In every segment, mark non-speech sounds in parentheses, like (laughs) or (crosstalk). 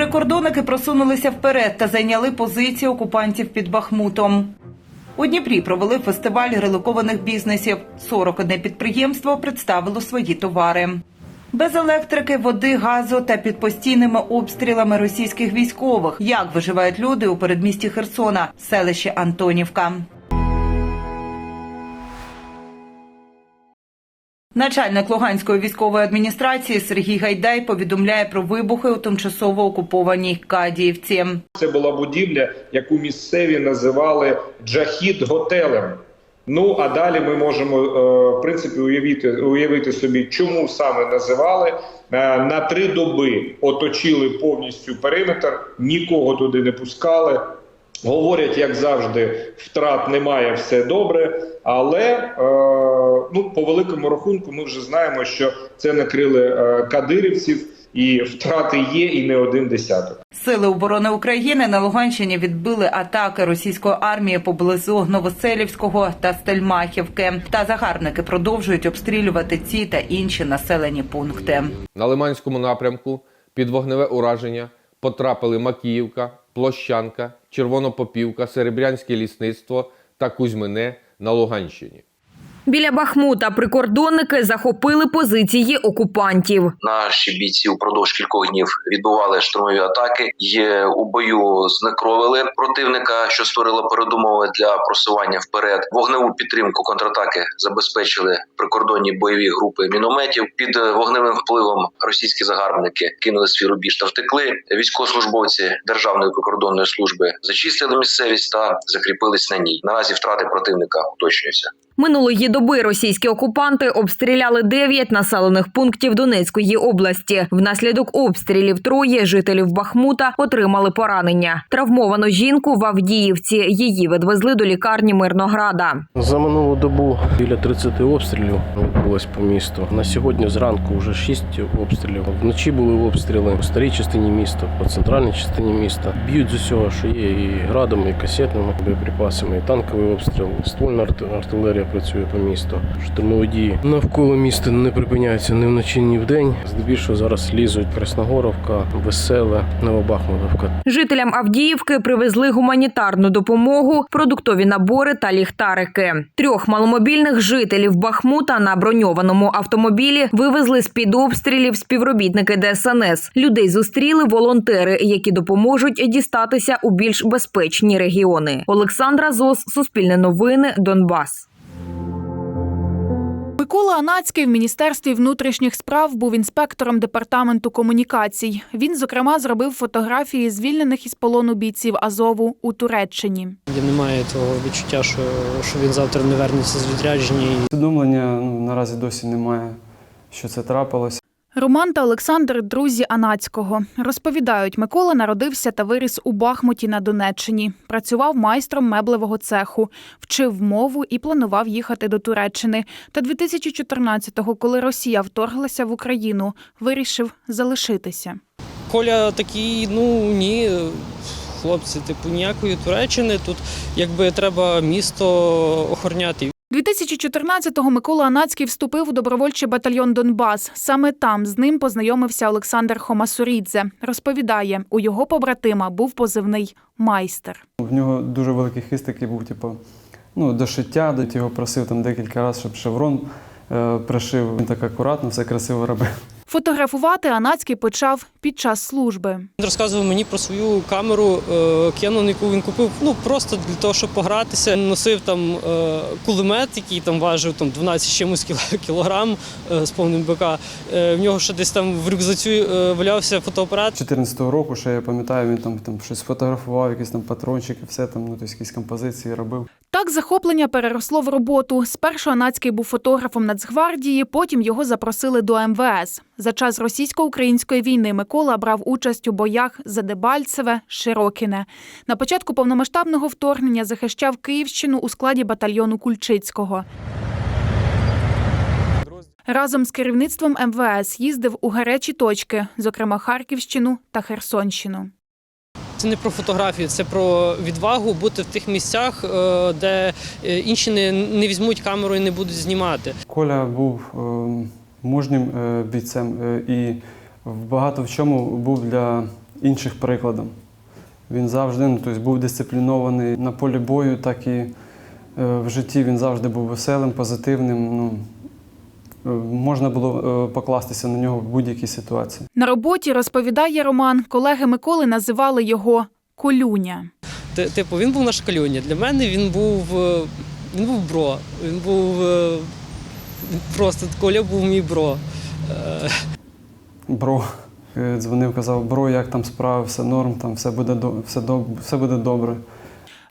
Прикордонники просунулися вперед та зайняли позиції окупантів під Бахмутом. У Дніпрі провели фестиваль релокованих бізнесів. 41 підприємство представило свої товари. Без електрики, води, газу та під постійними обстрілами російських військових. Як виживають люди у передмісті Херсона, селище Антонівка. Начальник Луганської військової адміністрації Сергій Гайдай повідомляє про вибухи у тимчасово окупованій Кадіївці. Це була будівля, яку місцеві називали Джахід готелем. Ну а далі ми можемо е, в принципі уявити, уявити собі, чому саме називали. Е, На три доби оточили повністю периметр, нікого туди не пускали. Говорять, як завжди, втрат немає, все добре. Але е, ну, по великому рахунку, ми вже знаємо, що це накрили е, кадирівців, і втрати є, і не один десяток. Сили оборони України на Луганщині відбили атаки російської армії поблизу Новоселівського та Стельмахівки. Та загарбники продовжують обстрілювати ці та інші населені пункти. На Лиманському напрямку під вогневе ураження потрапили Макіївка, Площанка, Червонопопівка, Серебрянське лісництво та Кузьмине на Луганщині. Біля Бахмута прикордонники захопили позиції окупантів. Наші бійці упродовж кількох днів відбували штурмові атаки. Є у бою знекровили противника, що створило передумови для просування вперед. Вогневу підтримку контратаки забезпечили прикордонні бойові групи мінометів. Під вогневим впливом російські загарбники кинули свій рубіж та втекли. Військовослужбовці Державної прикордонної служби зачистили місцевість та закріпились на ній. Наразі втрати противника уточнюються. Минулої доби російські окупанти обстріляли 9 населених пунктів Донецької області. Внаслідок обстрілів троє жителів Бахмута отримали поранення. Травмовану жінку в Авдіївці її відвезли до лікарні Мирнограда. За минулу добу біля 30 обстрілів відбулось по місту. На сьогодні зранку вже 6 обстрілів. Вночі були обстріли по старій частині міста, по центральній частині міста. Б'ють з усього, що є і градами, і касетними боєприпасами, і танковий обстріл, і ствольна артилерія працює по місту. Штурмові дії навколо міста не припиняються ні вночі, ні вдень. Здебільшого зараз лізуть Красногоровка, Веселе, Новобахмутовка. Жителям Авдіївки привезли гуманітарну допомогу, продуктові набори та ліхтарики. Трьох маломобільних жителів Бахмута на броньованому автомобілі вивезли з під обстрілів співробітники ДСНС. Людей зустріли волонтери, які допоможуть дістатися у більш безпечні регіони. Олександра Зос, Суспільне новини, Донбас. Микола Анацький в міністерстві внутрішніх справ був інспектором департаменту комунікацій. Він, зокрема, зробив фотографії звільнених із полону бійців Азову у Туреччині. Я не маю того відчуття, що, що він завтра не вернеться з відрядження. Усвідомлення ну, наразі досі немає, що це трапилось. Роман та Олександр друзі Анацького. Розповідають, Микола народився та виріс у Бахмуті на Донеччині. Працював майстром меблевого цеху, вчив мову і планував їхати до Туреччини. Та 2014-го, коли Росія вторглася в Україну, вирішив залишитися. Коля такий, ну ні, хлопці, типу, ніякої Туреччини. Тут якби треба місто охороняти. 2014-го Микола Анацький вступив у добровольчий батальйон Донбас. Саме там з ним познайомився Олександр Хомасурідзе. Розповідає, у його побратима був позивний майстер. В нього дуже великий хист такий був, типу, ну, до шиття, до його просив там декілька разів, щоб шеврон е, пришив. Він так акуратно, все красиво робив. Фотографувати Анацький почав під час служби. Він розказував мені про свою камеру е, Canon, яку він купив, ну просто для того, щоб погратися. Носив там е, кулемет, який там важив там 12 чимось кіл- (laughs) кілограм е, з повним БК. Е, в нього ще десь там в рюкзаці е, валявся фотоапарат. 14-го року, ще я пам'ятаю, він там, там щось фотографував, якісь там патрончики, все там, ну, тобто якісь композиції робив. Так захоплення переросло в роботу. Спершу Анацький був фотографом Нацгвардії, потім його запросили до МВС. За час російсько-української війни Микола брав участь у боях за Дебальцеве, Широкіне. На початку повномасштабного вторгнення захищав Київщину у складі батальйону Кульчицького. Разом з керівництвом МВС їздив у гарячі точки, зокрема Харківщину та Херсонщину. Це не про фотографію, це про відвагу бути в тих місцях, е, де е, інші не, не візьмуть камеру і не будуть знімати. Коля був е, мужнім е, бійцем е, і в багато в чому був для інших прикладом. Він завжди ну, тобто, був дисциплінований на полі бою, так і е, в житті він завжди був веселим, позитивним. Ну, можна було покластися на нього в будь-якій ситуації. На роботі розповідає Роман, колеги Миколи називали його Колюня. Типу, він був наш калюня. Для мене він був він був бро. Він був просто Коля був мій бро. Е, Бро е, дзвонив, казав, бро, як там справи, все норм, там все буде, все, все буде добре.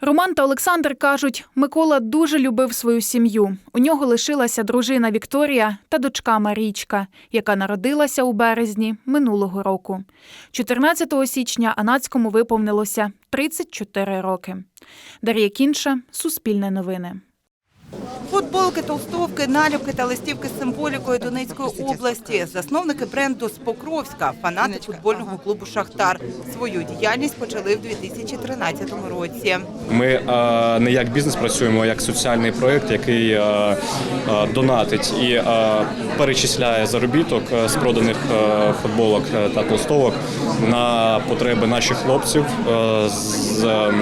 Роман та Олександр кажуть, Микола дуже любив свою сім'ю. У нього лишилася дружина Вікторія та дочка Марічка, яка народилася у березні минулого року. 14 січня Анацькому виповнилося 34 роки. Дар'я Кінша, Суспільне новини. Футболки, толстовки, наліпки та листівки з символікою Донецької області. Засновники бренду з Покровська, фанати футбольного клубу Шахтар. Свою діяльність почали в 2013 році. Ми е, не як бізнес працюємо, а як соціальний проєкт, який е, е, донатить і перечисляє заробіток з проданих футболок та толстовок на потреби наших хлопців з е,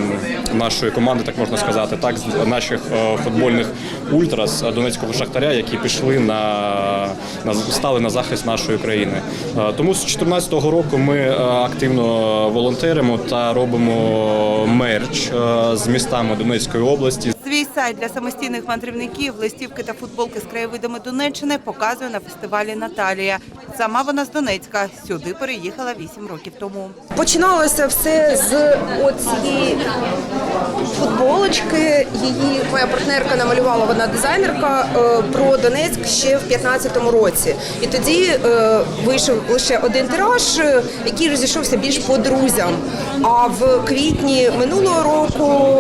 нашої команди, так можна сказати, так з наших е, футбольних ультрас е, Донецького шахтаря, які пішли на, на стали на захист нашої країни. Е, Тому з 2014 року ми активно волонтеримо та робимо мерч з містами Донецької області. Сайт для самостійних мандрівників, листівки та футболки з краєвидами Донеччини показує на фестивалі Наталія. Сама вона з Донецька. Сюди переїхала 8 років тому. Починалося все з оцієї футболочки. Її моя партнерка намалювала, вона дизайнерка е, про Донецьк ще в 15-му році. І тоді е, вийшов лише один тираж, е, який розійшовся більш по друзям. А в квітні минулого року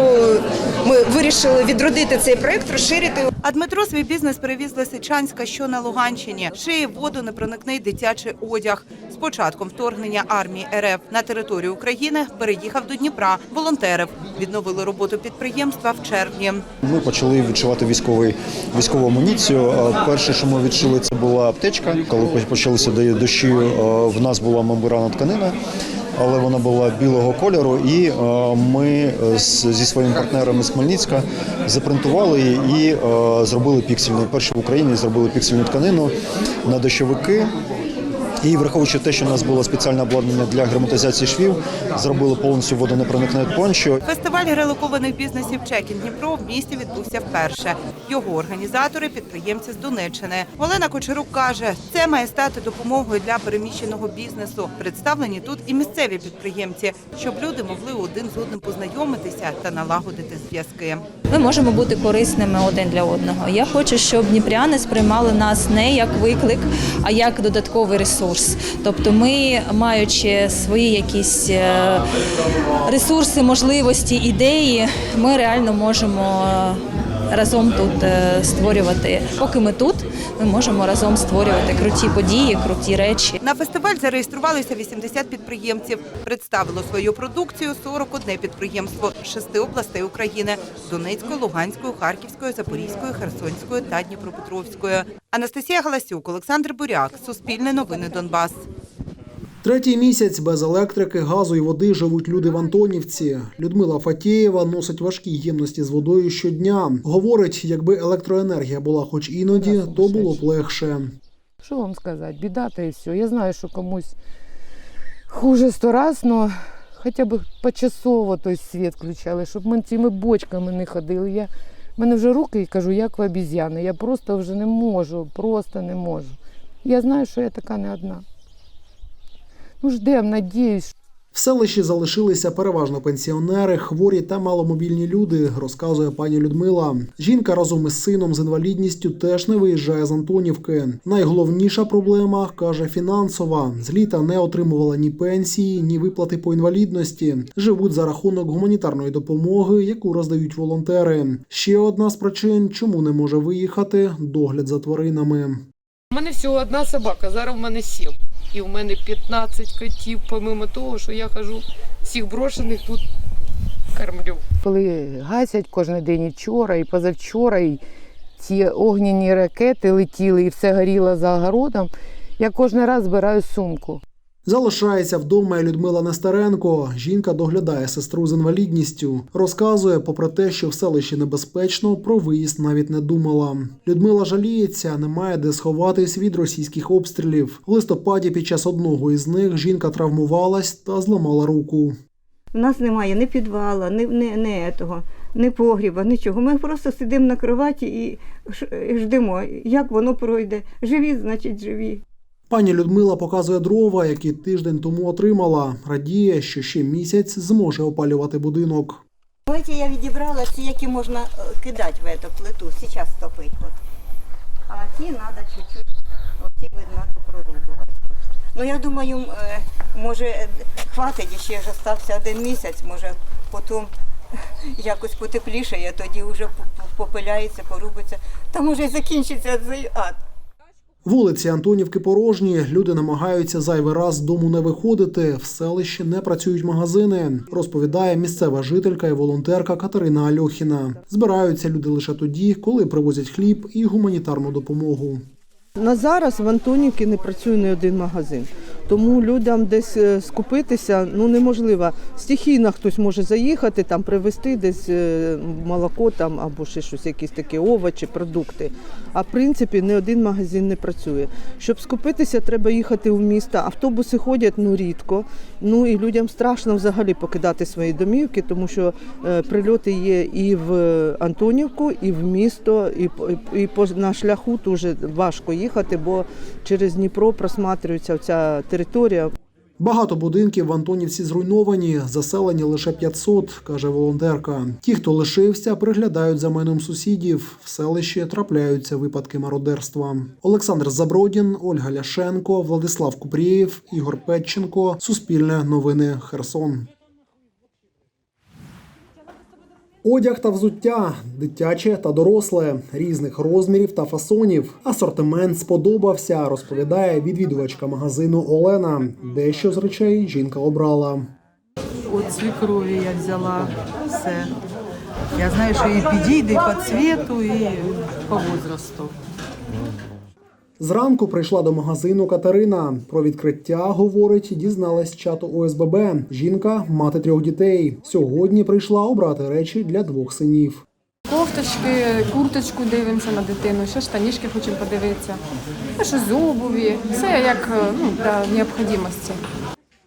ми вирішили відродити цей проект, розширити А Дмитро свій бізнес перевіз з Лисичанська, що на Луганщині. Шиє воду непроникний дитячий одяг. З початком вторгнення армії РФ на територію України переїхав до Дніпра, волонтерив. Відновили роботу підприємства в червні. Ми почали відшивати військовий військову амуніцію. Перше, що ми відшили, це була аптечка. Коли почалися дощі, в нас була мембрана тканина. Але вона була білого кольору, і е, ми е, зі своїми партнерами з Хмельницька запринтували її і е, зробили піксельний. Перші в Україні зробили піксельну тканину на дощовики. І враховуючи те, що у нас було спеціальне обладнання для герметизації швів, зробили повністю водонепроникне пончо. Фестиваль релокованих бізнесів Чекін Дніпро в місті відбувся вперше. Його організатори підприємці з Донеччини. Олена Кочерук каже, це має стати допомогою для переміщеного бізнесу. Представлені тут і місцеві підприємці, щоб люди могли один з одним познайомитися та налагодити зв'язки. Ми можемо бути корисними один для одного. Я хочу, щоб дніпряни сприймали нас не як виклик, а як додатковий ресурс. Тобто, ми, маючи свої якісь е, ресурси, можливості, ідеї, ми реально можемо е, разом тут е, створювати. Поки ми тут, ми можемо разом створювати круті події, круті речі. На фестиваль зареєструвалися 80 підприємців. Представило свою продукцію 41 підприємство з шести областей України: Донецької, Луганської, Харківської, Запорізької, Херсонської та Дніпропетровської. Анастасія Галасюк, Олександр Буряк, Суспільне новини Донбас. Третій місяць без електрики, газу і води живуть люди в Антонівці. Людмила Фатєєва носить важкі ємності з водою щодня. Говорить, якби електроенергія була хоч іноді, то було б легше. Що вам сказати? Біда та і все. Я знаю, що комусь хуже сто раз, але хоча б почасово той світ включали, щоб ми цими бочками не ходили. Я, в мене вже руки і кажу, як в обіз'яни. Я просто вже не можу, просто не можу. Я знаю, що я така не одна. Ну, ждем, надіюсь, В селищі залишилися переважно пенсіонери, хворі та маломобільні люди, розказує пані Людмила. Жінка разом із сином з інвалідністю теж не виїжджає з Антонівки. Найголовніша проблема каже фінансова. З літа не отримувала ні пенсії, ні виплати по інвалідності. Живуть за рахунок гуманітарної допомоги, яку роздають волонтери. Ще одна з причин, чому не може виїхати догляд за тваринами. У мене всього одна собака, зараз в мене сім. І в мене 15 котів, помимо того, що я хожу всіх брошених тут кормлю. Коли гасять кожен день і вчора, і позавчора, і ці огняні ракети летіли, і все горіло за огородом, я кожен раз збираю сумку. Залишається вдома і Людмила Нестеренко. Жінка доглядає сестру з інвалідністю. Розказує, попри те, що в селищі небезпечно, про виїзд навіть не думала. Людмила жаліється, немає де сховатись від російських обстрілів. В листопаді під час одного із них жінка травмувалась та зламала руку. У нас немає ні підвала, ні, ні, ні, етого, ні погріба, нічого. Ми просто сидимо на кроваті і ждемо, як воно пройде. Живі, значить, живі. Пані Людмила показує дрова, які тиждень тому отримала. Радіє, що ще місяць зможе опалювати будинок. Ці я відібрала, ці, які можна е, кидати в эту плиту, зараз топить. От. А ті треба чуть-чуть, оті треба прорубувати. Ну я думаю, е, може е, хватить, ще ж остався один місяць, може потім якось потеплішає, тоді вже попиляється, порубиться. Та може закінчиться цей ад. Вулиці Антонівки порожні. Люди намагаються зайвий раз з дому не виходити. В селищі не працюють магазини, розповідає місцева жителька і волонтерка Катерина Альохіна. Збираються люди лише тоді, коли привозять хліб і гуманітарну допомогу. На зараз в Антонівці не працює не один магазин. Тому людям десь е, скупитися ну неможливо. Стихійно хтось може заїхати, там привезти десь е, молоко там або ще щось, якісь такі овочі, продукти. А в принципі ні один магазин не працює. Щоб скупитися, треба їхати в місто. Автобуси ходять ну рідко. Ну і людям страшно взагалі покидати свої домівки, тому що е, прильоти є і в Антонівку, і в місто, і, і на шляху дуже важко їхати, бо через Дніпро просматрюється ця територія. Багато будинків в Антонівці зруйновані, заселені лише 500, каже волонтерка. Ті, хто лишився, приглядають за майном сусідів. В селищі трапляються випадки мародерства. Олександр Забродін, Ольга Ляшенко, Владислав Купрієв, Ігор Петченко. Суспільне новини Херсон. Одяг та взуття дитяче та доросле, різних розмірів та фасонів. Асортимент сподобався, розповідає відвідувачка магазину Олена. Дещо з речей жінка обрала. От свекрові я взяла все. Я знаю, що і підійде по цвіту, і по возрасту. Зранку прийшла до магазину Катерина. Про відкриття, говорить, дізналась чату ОСББ. Жінка мати трьох дітей. Сьогодні прийшла обрати речі для двох синів. Кофточки, курточку дивимося на дитину, ще штанішки хочемо подивитися. А що з обуві, все як е, ну, для необхідності.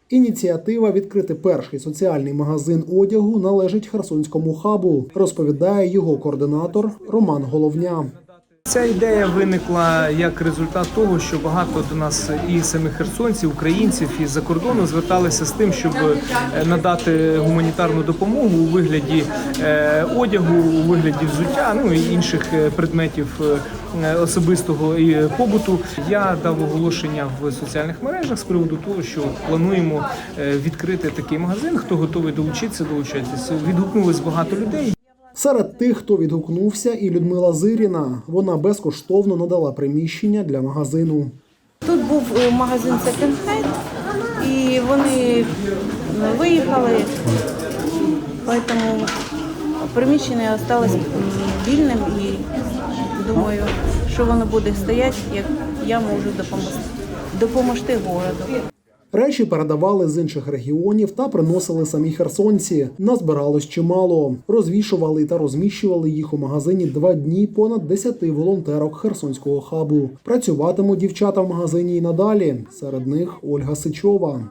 Ініціатива відкрити перший соціальний магазин одягу належить Херсонському хабу, розповідає його координатор Роман Головня. Ця ідея виникла як результат того, що багато до нас і самих херсонців, українців із за кордону зверталися з тим, щоб е, надати гуманітарну допомогу у вигляді е, одягу, у вигляді взуття, ну і інших е, предметів особистого і побуту. Я дав оголошення в соціальних мережах з приводу того, що плануємо відкрити такий магазин. Хто готовий долучитися, долучайтеся. Відгукнулось багато людей. Серед тих, хто відгукнувся, і Людмила Зиріна. Вона безкоштовно надала приміщення для магазину. Тут був е, магазин Hand, і вони виїхали, тому приміщення залишилось вільним і думаю, що воно буде стояти, як я можу допомогти, допомогти городу. Речі передавали з інших регіонів та приносили самі херсонці. Назбиралось чимало. Розвішували та розміщували їх у магазині два дні понад 10 волонтерок херсонського хабу. Працюватимуть дівчата в магазині і надалі. Серед них Ольга Сичова.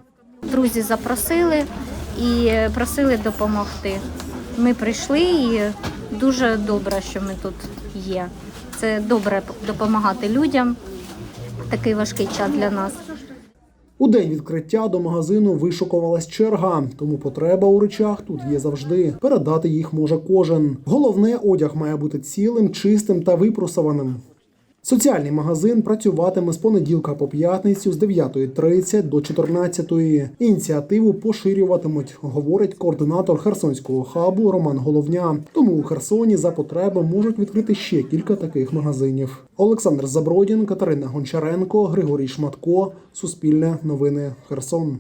Друзі запросили і просили допомогти. Ми прийшли і дуже добре, що ми тут є. Це добре допомагати людям. Такий важкий час для нас. У день відкриття до магазину вишукувалась черга, тому потреба у речах тут є завжди. Передати їх може кожен. Головне, одяг має бути цілим, чистим та випросованим. Соціальний магазин працюватиме з понеділка по п'ятницю з 9.30 до 14.00. Ініціативу поширюватимуть, говорить координатор Херсонського хабу Роман Головня. Тому у Херсоні за потреби можуть відкрити ще кілька таких магазинів. Олександр Забродін, Катерина Гончаренко, Григорій Шматко. Суспільне новини Херсон.